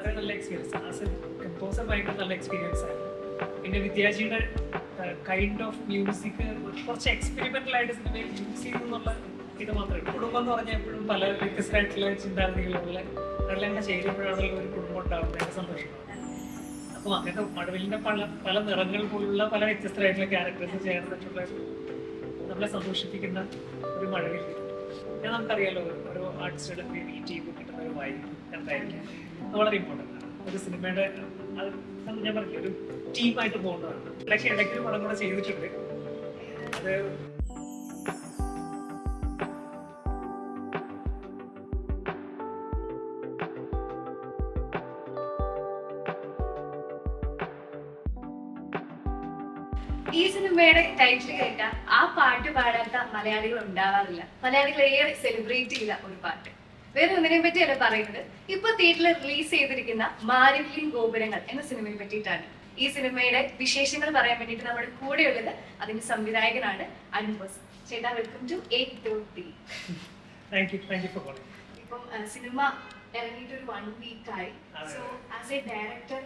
വളരെ നല്ല experience as A composer ഭയങ്കര നല്ല എക്സ്പീരിയൻസ് ആയിരുന്നു. പിന്നെ വിദ്യാജിയുടെ കൈൻഡ് ഓഫ് മ്യൂസിക് കുറച്ച് എക്സ്പെരിമെന്റൽ ആയിട്ട് സിനിമയിൽ യൂസ് ചെയ്തു എന്നുള്ള ഇത് മാത്രമേ കുടുംബം എന്ന് പറഞ്ഞാൽ എപ്പോഴും പല വ്യത്യസ്തമായിട്ടുള്ള ചിന്താഗതികളുള്ള അവരെല്ലാം ചേരുമ്പോഴാണല്ലോ ഒരു കുടുംബം ഉണ്ടാവുന്നത്. സന്തോഷമാണ് അപ്പോൾ അങ്ങനത്തെ മഴവിലിന്റെ പല പല നിറങ്ങൾ പോലുള്ള പല വ്യത്യസ്തമായിട്ടുള്ള ക്യാരക്ടേഴ്സ് ചേർന്നിട്ടുള്ള നമ്മളെ സന്തോഷിപ്പിക്കുന്ന ഒരു മഴവിൽ. ഞാൻ നമുക്കറിയാലോ ഒരു ആർട്ടിസ്റ്റുടെ മീറ്റ് ചെയ്ത് കിട്ടുന്ന ഒരു വായിക്കും എന്തായിരിക്കും? വളരെ ഇമ്പോർട്ടന്റ് ആണ്. ഒരു സിനിമയുടെ അത് ഞാൻ പറഞ്ഞു ഒരു ടീമായിട്ട് പോകുന്നതാണ് ഇടയ്ക്ക് ഇടയ്ക്ക് ഒരു പടം കൂടെ ചെയ്തിട്ടുണ്ട്. അത് ഈ സിനിമയുടെ ടൈറ്റിൽ കേട്ടാൽ ആ പാട്ട് പാടാത്ത മലയാളികൾ ഉണ്ടാവാറില്ല. മലയാളികൾ ഏറെ സെലിബ്രേറ്റ് ചെയ്ത ഒരു പാട്ട്. വേറെ ഒന്നിനെ പറ്റിയല്ല പറയുന്നത്? ഇപ്പൊ തിയേറ്ററിൽ റിലീസ് ചെയ്തിരിക്കുന്ന മാരിവില്യൻ ഗോപുരങ്ങൾ എന്ന സിനിമയെ പറ്റിയിട്ടാണ്. ഈ സിനിമയുടെ വിശേഷങ്ങൾ പറയാൻ വേണ്ടിയിട്ട് നമ്മുടെ കൂടെയുള്ളത് അതിന്റെ സംവിധായകനാണ് അനുബോസ് ബോസ്. ചേട്ടാ വെൽക്കം ടു ഇപ്പം സിനിമ ഇറങ്ങിയിട്ട് ഒരു വൺ വീക്ക് ആയി. സോ ആസ് എ ഡയറക്ടർ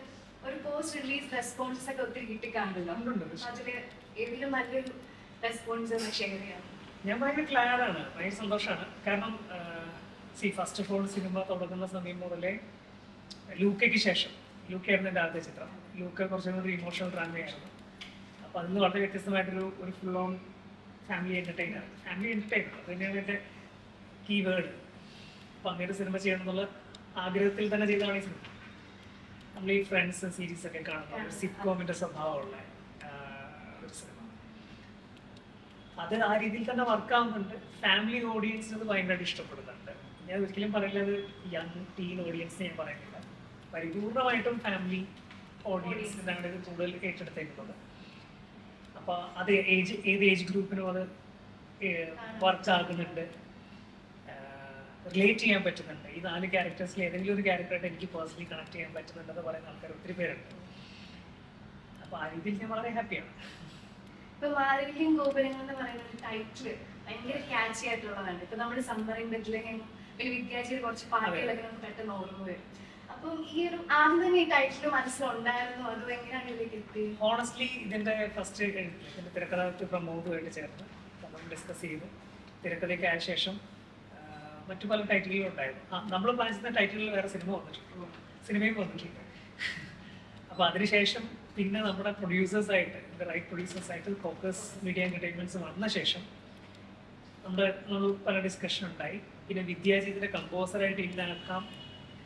ഒരു പോസ്റ്റ് റിലീസ് റെസ്പോൺസ് ഒക്കെ ഒത്തിരി കിട്ടിക്കാണല്ലോ. അതിൽ ഏതിലും നല്ലൊരു റെസ്പോൺസ് ഷെയർ ചെയ്യാം. ഞാൻ ഭയങ്കര ക്ലാഡാണ് ഭയങ്കര സന്തോഷമാണ്. കാരണം സി ഫസ്റ്റ് ഓഫ് ഓൾ സിനിമ തുടങ്ങുന്ന സമയം മുതലേ ലൂക്കയ്ക്ക് ശേഷം ലൂക്കയായിരുന്നു എന്റെ ആദ്യ ചിത്രം. ലൂക്ക കുറച്ചും കൂടി ഇമോഷണൽ ഡ്രാമയായിരുന്നു അപ്പോൾ അതിന് വളരെ വ്യത്യസ്തമായിട്ടൊരു ഒരു full on family entertainer family entertainer അത് തന്നെയാണ് എന്റെ കീ വേർഡ് അപ്പോൾ അങ്ങനെ സിനിമ ചെയ്യണമെന്നുള്ള ആഗ്രഹത്തിൽ തന്നെ ചെയ്തതാണ് ഈ സിനിമ നമ്മൾ ഈ ഫ്രണ്ട്സ് സീരീസ് ഒക്കെ കാണുന്ന ഒരു സ്വഭാവമുള്ള ഒരു സിനിമ അത് ആ രീതിയിൽ തന്നെ വർക്ക് ആവുന്നുണ്ട്. ഫാമിലി ഓഡിയൻസിന് അത് ഭയങ്കരമായിട്ട് ഇഷ്ടപ്പെടുന്നുണ്ട് ഞാൻ ഒരിക്കലും പറയുന്നത് യങ് ടീൻ ഓഡിയൻസ് ഞാൻ പറയുന്നില്ല പരിപൂർണമായിട്ടും ഫാമിലി ഓഡിയൻസ് ഇത് കൂടുതൽ ഏറ്റെടുത്തേക്കുന്നത്. അപ്പൊ അത് ഏജ് ഏത് ഏജ് ഗ്രൂപ്പിനും അത് വർക്ക് ആകുന്നുണ്ട്. റിലേറ്റ് ചെയ്യാൻ പറ്റുന്നുണ്ട്. ഈ നാല് ക്യാരക്ടേഴ്സിൽ ഏതെങ്കിലും ഒരു ക്യാരക്ടറായിട്ട് എനിക്ക് പേഴ്സണലി കണക്ട് ചെയ്യാൻ പറ്റുന്നുണ്ടെന്ന് പറയുന്ന ആൾക്കാർ ഒത്തിരി പേരുണ്ട്. അപ്പൊ ആ രീതിയിൽ ഞാൻ വളരെ ഹാപ്പിയാണ് ഇപ്പൊ മാരവില്യം ഗോപുരങ്ങൾ എന്ന് പറയുന്ന ഒരു ടൈറ്റിൽ ഭയങ്കര ക്യാച്ചി ആയിട്ടുള്ളതാണ്. ഇപ്പൊ നമ്മുടെ സമ്മറിൻ ബെത്ലഹേം ഒരു വിദ്യാർത്ഥിയുടെ കുറച്ച് പാട്ടുകളൊക്കെ നമുക്ക് പെട്ടെന്ന് ഓർമ്മ വരും. അപ്പം ഈ ഒരു ആദ്യം തന്നെ ഈ ടൈറ്റിൽ മനസ്സിലുണ്ടായിരുന്നു. അതോ എങ്ങനെയാണ് ഇതിലേക്ക് എത്തി ഹോണസ്റ്റ്ലി ഇതിന്റെ ഫസ്റ്റ് ഇതിന്റെ തിരക്കഥാകൃത്ത് പ്രമോദുമായിട്ട് ചേർന്ന് നമ്മൾ ഡിസ്കസ് ചെയ്തു. തിരക്കഥയ്ക്ക് ആയ ശേഷം മറ്റു പല ടൈറ്റിലുകളും ഉണ്ടായിരുന്നു. നമ്മൾ പ്ലാൻ ചെയ്യുന്ന ടൈറ്റിലിൽ വേറെ സിനിമ വന്നിട്ടുണ്ട്. സിനിമയും വന്നിട്ടുണ്ട്. അപ്പോൾ അതിനുശേഷം പിന്നെ നമ്മുടെ പ്രൊഡ്യൂസേഴ്സ് ആയിട്ട് ഇതിന്റെ റൈറ്റ് പ്രൊഡ്യൂസേഴ്സ് ആയിട്ട് ഫോക്കസ് മീഡിയ എന്റർടൈൻമെന്റ്സ് വന്ന ശേഷം നമ്മുടെ നമ്മൾ പല ഡിസ്കഷൻ ഉണ്ടായി. പിന്നെ വിദ്യാജി ഇതിന്റെ കമ്പോസറായിട്ട് ഇല്ലാക്കാം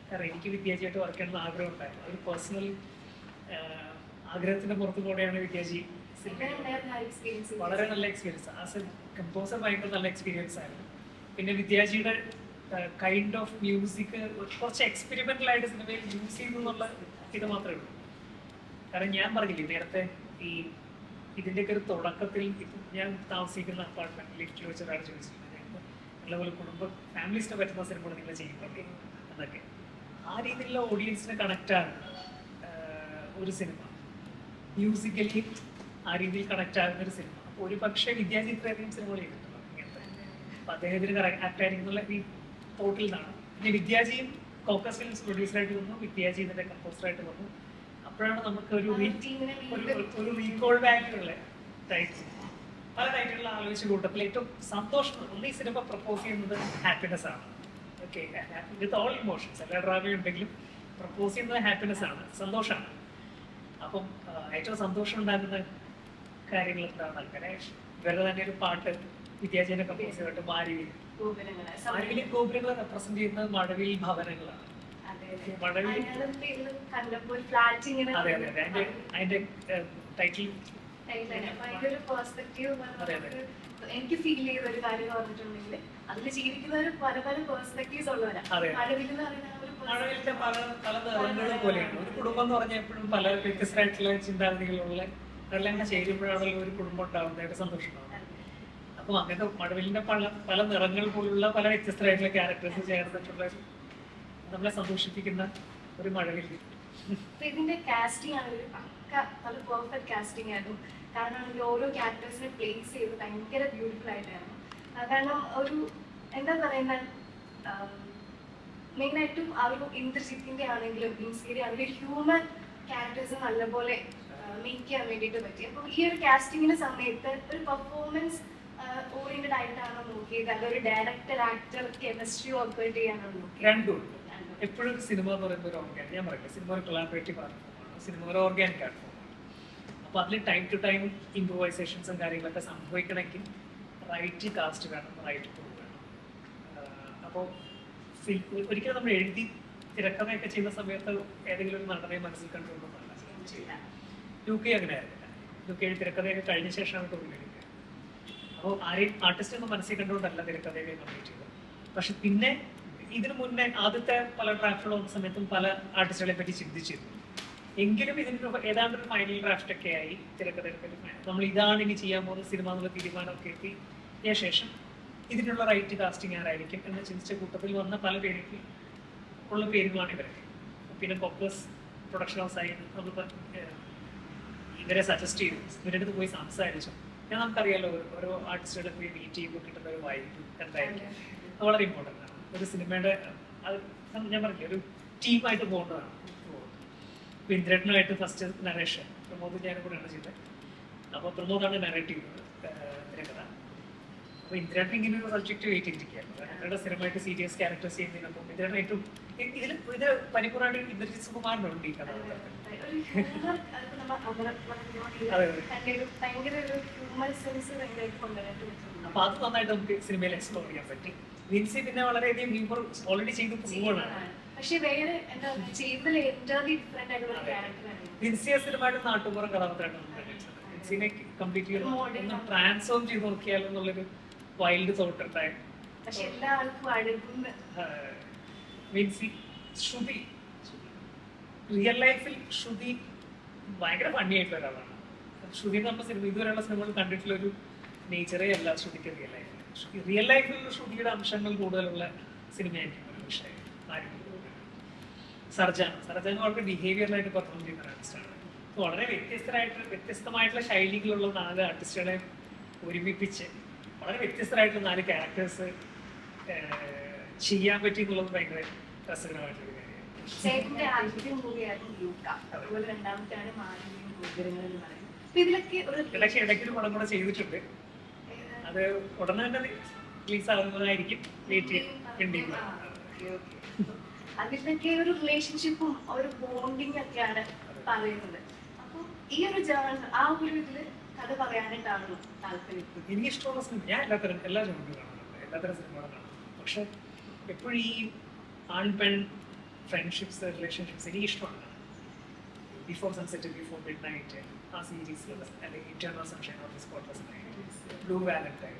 കാരണം എനിക്ക് വിദ്യാജിയായിട്ട് വർക്ക് ചെയ്യണമെന്ന് ആഗ്രഹം ഉണ്ടായിരുന്നു ഒരു പേഴ്സണൽ ആഗ്രഹത്തിന്റെ പുറത്തു കൂടെയാണ് വിദ്യാജി വളരെ നല്ല എക്സ്പീരിയൻസ് ആസ് എ കമ്പോസർ ഭയങ്കര നല്ല എക്സ്പീരിയൻസ് ആയിരുന്നു. പിന്നെ വിദ്യാജിയുടെ കൈൻഡ് ഓഫ് മ്യൂസിക് കുറച്ച് എക്സ്പെരിമെന്റൽ ആയിട്ട് സിനിമയിൽ യൂസ് ചെയ്തു എന്നുള്ള ഇത് മാത്രമേ ഉള്ളൂ. കാരണം ഞാൻ പറഞ്ഞില്ലേ നേരത്തെ ഈ ഇതിന്റെയൊക്കെ ഒരു തുടക്കത്തിൽ ഇപ്പം ഞാൻ താമസിക്കുന്ന അപ്പാർട്ട്മെന്റ് ലിഫ്റ്റിൽ വെച്ച് ഒരാൾ ചോദിച്ചിട്ടുണ്ട് നല്ലപോലെ കുടുംബ ഫാമിലീസിനെ പറ്റുന്ന സിനിമകൾ നിങ്ങൾ ചെയ്യുന്നില്ലേ എന്നൊക്കെ ആ രീതിയിലുള്ള ഓഡിയൻസിനെ കണക്റ്റ് ആണ് ആഹ്, ഒരു സിനിമ മ്യൂസിക്കലി ആ രീതിയിൽ കണക്ട് ആകുന്ന ഒരു സിനിമ അപ്പോൾ ഒരു പക്ഷേ വിദ്യാജി ഇത്രയധികം സിനിമകൾ ചെയ്തിട്ടുണ്ടോ ഇങ്ങനത്തെ. അപ്പം അദ്ദേഹത്തിന് കറക്റ്റ് ആയിരിക്കുന്നുള്ള ഈ തോട്ടിൽ നിന്നാണ്. പിന്നെ വിദ്യാജിയും കോക്കസ് ഫിലിംസ് പ്രൊഡ്യൂസറായിട്ട് വന്നു വിദ്യാജി ഇതിന്റെ കമ്പോസറായിട്ട് വന്നു. അപ്പോഴാണ് നമുക്ക് ഒരു ഒരു റീകോൾ ബാക്കിലുള്ള ടൈറ്റിൽ പല ടൈറ്റിലുള്ള ആലോചിച്ച കൂട്ടത്തിൽ ഏറ്റവും സന്തോഷം ഒന്ന് ഈ സിനിമ പ്രപ്പോസ് ചെയ്യുന്നത് ഹാപ്പിനെസ് ആണ്. ഓക്കെ വിത്ത് ഓൾ ഇമോഷൻസ് എല്ലാ ഡ്രാമയും ഉണ്ടെങ്കിലും പ്രപ്പോസ് ചെയ്യുന്നത് ഹാപ്പിനെസ് ആണ് സന്തോഷമാണ്. അപ്പം ഏറ്റവും സന്തോഷം ഉണ്ടാകുന്ന കാര്യങ്ങൾ എന്താണ്? അങ്ങനെ ഇവരുടെ തന്നെ ഒരു പാട്ട് വിദ്യാജന കമ്പോസ് ചെയ്തിട്ട് മാരുവിൽ. മാരുവിലെ ഗോപുരങ്ങൾ റെപ്രസെന്റ് ചെയ്യുന്നത് മഴവിൽ ഭവനങ്ങളാണ്. അതെ അതെ. മഴവിൽ അതെ അതെ അതെ. അതിന്റെ അതിന്റെ ടൈറ്റിൽ എനിക്ക് ഫീൽ ചെയ്ത ഒരു കാര്യം പറഞ്ഞിട്ടുണ്ടെങ്കിൽ അതിൽ ജീവിക്കുന്നവർ പല പല പേഴ്സ്പെക്ടീവ്സ് ഉള്ളവരാണ്. എന്ന് പറയുന്ന പല പല നിറങ്ങൾ പോലെയാണ്. ഒരു കുടുംബം എന്ന് പറഞ്ഞാൽ എപ്പോഴും പല വ്യത്യസ്തമായിട്ടുള്ള ചിന്താഗതികളുള്ള അതെല്ലാം ചേരുമ്പോഴാണല്ലോ ഒരു കുടുംബം ഉണ്ടാകുന്നതായിട്ട് സന്തോഷമാണ് സന്തോഷം ഉണ്ടാവുന്നത്. അപ്പം അങ്ങനത്തെ മഴവിലിന്റെ പല പല നിറങ്ങൾ പോലുള്ള പല വ്യത്യസ്തമായിട്ടുള്ള ക്യാരക്ടേഴ്സ് ചേർന്നിട്ടുള്ള നമ്മളെ സന്തോഷിപ്പിക്കുന്ന ഒരു മഴവില്ല ഇതിന്റെ കാസ്റ്റിംഗ് പക്ക നല്ല പെർഫെക്റ്റ് കാസ്റ്റിംഗ് ആയിരുന്നു. കാരണം ഇതിൽ ഓരോ ക്യാരക്ടേഴ്സിനെ പ്ലേസ് ചെയ്ത് ഭയങ്കര ബ്യൂട്ടിഫുൾ ആയിട്ടായിരുന്നു. കാരണം ഒരു എന്താ പറയുന്ന മെയിനായിട്ടും ആ ഒരു ഇന്ദ്രജിത്തിന്റെ ആണെങ്കിലും ഇൻസീരി ആണെങ്കിലും ഹ്യൂമൻ ക്യാരക്ടേഴ്സ് നല്ലപോലെ മേക്ക് ചെയ്യാൻ വേണ്ടിയിട്ട് പറ്റി. അപ്പോൾ ഈ ഒരു കാസ്റ്റിങ്ങിന്റെ സമയത്ത് ഒരു പെർഫോമൻസ് ഓറിയന്റഡ് ആയിട്ടാണോ നോക്കിയത്? അതൊരു ഡയറക്ടർ ആക്ടർ കെമിസ്ട്രി ഓപ്പറേറ്റ് ചെയ്യാനാണോ നോക്കിയത്? രണ്ടും. എപ്പോഴും സിനിമ എന്ന് പറയുമ്പോൾ ഒരു ഞാൻ പറയട്ടെ സിനിമ ഒരു കൊളാബറേറ്റീവ് പ്ലാറ്റ്ഫോമാണ് സിനിമ ഒരു ഓർഗാനിക് പ്ലാറ്റ്ഫോമാണ് അപ്പോൾ അതിൽ ടൈം ടു ടൈം ഇംപ്രൂവൈസേഷൻസും കാര്യങ്ങളൊക്കെ സംഭവിക്കണമെങ്കിൽ റൈറ്റ് കാസ്റ്റ് വേണം റൈറ്റ് ക്രൂ വേണം. അപ്പോൾ ഒരിക്കലും നമ്മൾ എഴുതി തിരക്കഥയൊക്കെ ചെയ്യുന്ന സമയത്ത് ഏതെങ്കിലും ഒരു നടനെ മനസ്സിൽ കണ്ടുകൊണ്ടൊന്നല്ല യു കെ അങ്ങനെ ആയിരുന്നില്ല. യു കെ തിരക്കഥയൊക്കെ കഴിഞ്ഞ ശേഷമാണ് തൊഴിലെടുക്കുക അപ്പോൾ ആരെയും ആർട്ടിസ്റ്റ് ഒന്നും മനസ്സിൽ കണ്ടുകൊണ്ടല്ല തിരക്കഥയൊക്കെ കംപ്ലീറ്റ് ചെയ്തത്. പക്ഷെ പിന്നെ ഇതിനു മുന്നേ ആദ്യത്തെ പല ഡ്രാഫ്റ്റുകൾ വന്ന സമയത്തും പല ആർട്ടിസ്റ്റുകളെ പറ്റി ചിന്തിച്ചിരുന്നു. എങ്കിലും ഇതിനൊരു ഏതാണ്ട് ഒരു ഫൈനൽ ഡ്രാഫ്റ്റ് ഒക്കെ ആയി തിരക്കഥയെ നമ്മൾ ഇതാണ് ഇനി ചെയ്യാൻ പോകുന്ന സിനിമ എന്നുള്ള തീരുമാനമൊക്കെ എത്തിയ ശേഷം ഇതിനുള്ള റൈറ്റ് കാസ്റ്റിംഗ് ആരായിരിക്കും എന്ന് ചിന്തിച്ച കൂട്ടത്തിൽ വന്ന പല പേർക്ക് ഉള്ള പേരുകളാണ് ഇവരൊക്കെ പിന്നെ കോപ്പസ് പ്രൊഡക്ഷൻ ഹൗസ് ആയി നമ്മൾ ഇവരെ സജസ്റ്റ് ചെയ്തു. ഇവരുടെ അടുത്ത് പോയി സംസാരിച്ചു. ഞാൻ നമുക്കറിയാലോ ഓരോ ആർട്ടിസ്റ്റുകളെ പോയി മീറ്റ് ചെയ്യുമ്പോൾ കിട്ടുന്ന ഒരു വൈബ് എന്തായിരിക്കും. അത് വളരെ ഇമ്പോർട്ടന്റ് ആണ്. ഒരു സിനിമയുടെ അത് ഞാൻ പറഞ്ഞില്ല ഒരു ടീമായിട്ട് പോകേണ്ടതാണ്. ഇപ്പൊ ഇന്ദ്രനായിട്ട് ഫസ്റ്റ് നരേഷൻ പ്രമോദ് ഞാനും കൂടെയാണ് ചെയ്തത്. അപ്പോൾ പ്രമോദാണ് നറേറ്റീവ് ചെയ്യുന്നത് തിരക്കഥ അപ്പോൾ ഇന്ദ്രേട്ടൻ ഇങ്ങനെ ഒരു സബ്ജക്ട് വെയിറ്റ് ചെയ്തിരിക്കുകയാണ്. അവരുടെ സ്ഥിരമായിട്ട് സീരിയസ് ക്യാരക്ടേഴ്സ് ചെയ്യുന്നതിനൊപ്പം ഇന്ദ്രേട്ടൻ ഏറ്റവും ഇതിൽ ഇത് പരിപൂർണമായിട്ട് ഇന്ദ്രജിത് സുകുമാറിനുണ്ട് ഈ കഥ. അപ്പൊ അത് നന്നായിട്ട് നമുക്ക് സിനിമയിൽ എക്സ്പ്ലോർ ചെയ്യാൻ പറ്റി. വിൻസി പിന്നെ വളരെയധികം ഹ്യൂമർ ഓൾറെഡി ചെയ്ത് പോവുകയാണ് പക്ഷെ വേറെ എന്താ പറയുക ചെയ്തതിൽ എന്റയർലി ഡിഫറെന്റ് ആയിട്ടുള്ള അതെ. ക്യാരക്ടറാണ് വിൻസിയെ സ്ഥിരമായിട്ട് നാട്ടുപുറം കഥാപാത്രമായിട്ടാണ് വിൻസിനെ കംപ്ലീറ്റ്ലി ഒന്ന് ട്രാൻസ്ഫോം ചെയ്ത് നോക്കിയാലോ എന്നുള്ളൊരു വൈൽഡ് തോട്ട് പക്ഷെ അഴുകുന്ന ശ്രുതി. റിയൽ ലൈഫിൽ ശ്രുതി ഭയങ്കര ഫണ്ണി ആയിട്ടുള്ള ഒരാളാണ്. ശ്രുതി സിനിമ ഇതുവരെയുള്ള സിനിമകൾ കണ്ടിട്ടുള്ള ഒരു നേച്ചറേ അല്ല ശ്രുതിക്ക് റിയൽ ലൈഫിൽ റിയൽ ലൈഫിൽ ശ്രുതിയുടെ അംശങ്ങൾ കൂടുതലുള്ള സിനിമയായിരിക്കും. ഒരു വിഷയം ആരും സർജാന സർജാൻ വളരെ ബിഹേവിയറിലായിട്ട് പെർഫോം ചെയ്യുന്ന ആർട്ടിസ്റ്റാണ് വളരെ വ്യത്യസ്തരായിട്ട് വ്യത്യസ്തമായിട്ടുള്ള ശൈലികളുള്ള നാല് ആർട്ടിസ്റ്റുകളെ ഒരുമിപ്പിച്ച് വളരെ വ്യത്യസ്തരായിട്ടുള്ള നാല് ക്യാരക്ടേഴ്സ് ചെയ്യാൻ പറ്റി എന്നുള്ളത് ഭയങ്കര രസകരമായിട്ടുള്ള കാര്യമാണ്. ചേട്ടന്റെ ആദ്യത്തെ മൂവിയായിരുന്നു ലൂക്ക. അതുപോലെ രണ്ടാമത്തെയാണ് മാലിന്യം ഗോപുരങ്ങൾ എന്ന് പറയുന്നത്. അപ്പൊ ഇതിലൊക്കെ ഒരു ഇടയ്ക്ക് ഇടയ്ക്കൊരു പടം കൂടെ ചെയ്തിട്ടുണ്ട്. അത് ഉടനെ തന്നെ റിലീസ് ആകുന്നതായിരിക്കും വെയിറ്റ് ചെയ്യേണ്ടിയിരുന്നത് okay. ഒരു റിലേഷൻഷിപ്പും ഒരു ബോണ്ടിങ് ഒക്കെയാണ് പറയുന്നത്. അപ്പൊ ഈ ഒരു ജേണൽ ആ ഒരു ഇതിൽ കഥ പറയാനായിട്ടാണ് താല്പര്യം എനിക്ക് ഇഷ്ടമുള്ള സിനിമ ഞാൻ എല്ലാത്തരം എല്ലാ ജോണും കാണുന്നുണ്ട് എല്ലാത്തരം സിനിമകളും കാണും പക്ഷെ എപ്പോഴും ഈ ആൺ പെൺ ഫ്രണ്ട്ഷിപ്സ് റിലേഷൻഷിപ്സ് എനിക്ക് ഇഷ്ടമാണ് before sunset before midnight ആ സീരീസ് അല്ലെങ്കിൽ internal sunshine of the spotless night blue valentine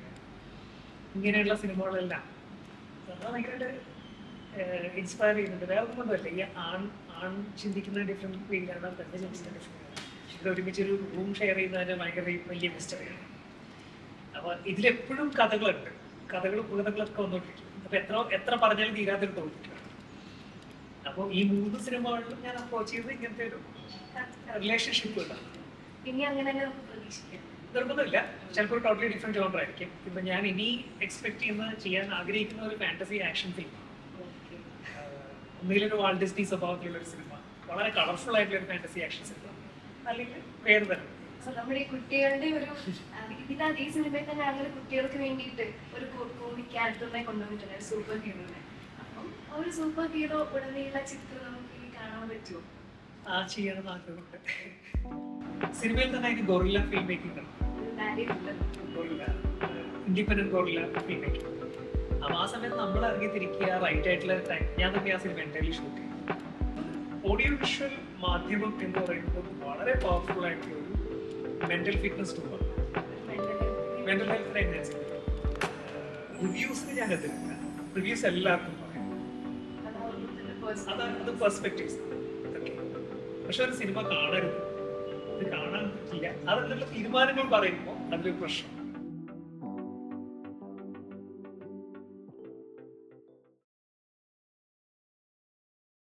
ഇങ്ങനെയുള്ള സിനിമകളെല്ലാം ഭയങ്കരമായിട്ട് ഇൻസ്പയർ ചെയ്യുന്നുണ്ട്. വേറെ ഒന്നും കൊണ്ടല്ല ഈ ആൺ ആൺ ചിന്തിക്കുന്ന ഡിഫറെന്റ് വേയിലാണ് പെണ്ണ് ചിന്തിക്കുന്ന ഡിഫറെന്റ് ഇത് ഒരുമിച്ച് ഒരു റൂം ഷെയർ ചെയ്യുന്നതിന് ഭയങ്കര വലിയ മിസ്റ്ററിയാണ് അപ്പോൾ ഇതിലെപ്പോഴും കഥകളുണ്ട്. കഥകളും ഉപകഥകളൊക്കെ വന്നുകൊണ്ടിരിക്കും അപ്പോൾ എത്ര എത്ര പറഞ്ഞാലും തീരാത്തൊരു ടോപ്പിക്കാണ് അപ്പോൾ ഈ മൂന്ന് സിനിമകളിലും ഞാൻ അപ്രോച്ച് ചെയ്ത് ഇങ്ങനത്തെ ഒരു റിലേഷൻഷിപ്പ് ഇനി അങ്ങനെ പ്രതീക്ഷിക്കാം. നിർബന്ധമില്ല. ചിലപ്പോൾ ടോട്ടലി ഡിഫറെന്റ് ജോണർ ആയിരിക്കും. ഇപ്പം ഞാൻ ഇനി എക്സ്പെക്ട് ചെയ്യുന്ന ചെയ്യാൻ ആഗ്രഹിക്കുന്ന ഒരു ഫാന്റസി ആക്ഷൻ Okay. ഒന്നുകിലൊരു വാൾ ഡിസ്നി സ്വഭാവത്തിലുള്ള ഒരു സിനിമ വളരെ കളർഫുൾ ആയിട്ടുള്ള ഒരു ഫാന്റസി ആക്ഷൻ സിനിമ അല്ലെങ്കിൽ വേറെ തരം. നമ്മുടെ കുട്ടികളുടെ ഒരു ആ, അതേ സിനിമയിൽ തന്നെ ആളുകൾ കുട്ടികൾക്ക് വേണ്ടിയിട്ട് ഒരു കോമിക് ക്യാരക്ടറിനെ കൊണ്ടുവന്നിട്ടുണ്ട് സൂപ്പർ ഹീറോനെ അപ്പം ഒരു സൂപ്പർ ഹീറോ ഉടനെയുള്ള ചിത്രം നമുക്ക് ഇനി കാണാൻ പറ്റുമോ? ആ ചെയ്യണം ആഗ്രഹമുണ്ട്. സിനിമയിൽ തന്നെ അതിന് ഗോറില്ല ഫിലിം മേക്കിംഗ് ഒരു guerrilla independent guerrilla film making അപ്പോൾ ആ സമയത്ത് നമ്മൾ ഇറങ്ങി തിരിക്കുക റൈറ്റ് ആയിട്ടുള്ള ഞാൻ തന്നെ ആ സിനിമ എന്റയർലി ഷൂട്ട് ചെയ്തു. ഓഡിയോ വിഷ്വൽ മാധ്യമം എന്ന് പറയുന്നത് വളരെ പവർഫുൾ ആയിട്ടുള്ള ഒരു മെന്റൽ ഫിറ്റ്നസ് ടൂളാണ് മെന്റൽ ഹെൽത്ത് എൻഹാൻസ് റിവ്യൂസിന് ഞാൻ എത്തില്ല റിവ്യൂസ് എല്ലാവർക്കും പറയാം. അതാണ് അത് പെർസ്പെക്റ്റീവ്സ് പക്ഷെ ഒരു സിനിമ കാണരുത്. ഇത് കാണാൻ പറ്റില്ല. അതെന്തെങ്കിലും തീരുമാനങ്ങൾ പറയുമ്പോൾ അതിലൊരു പ്രശ്നം.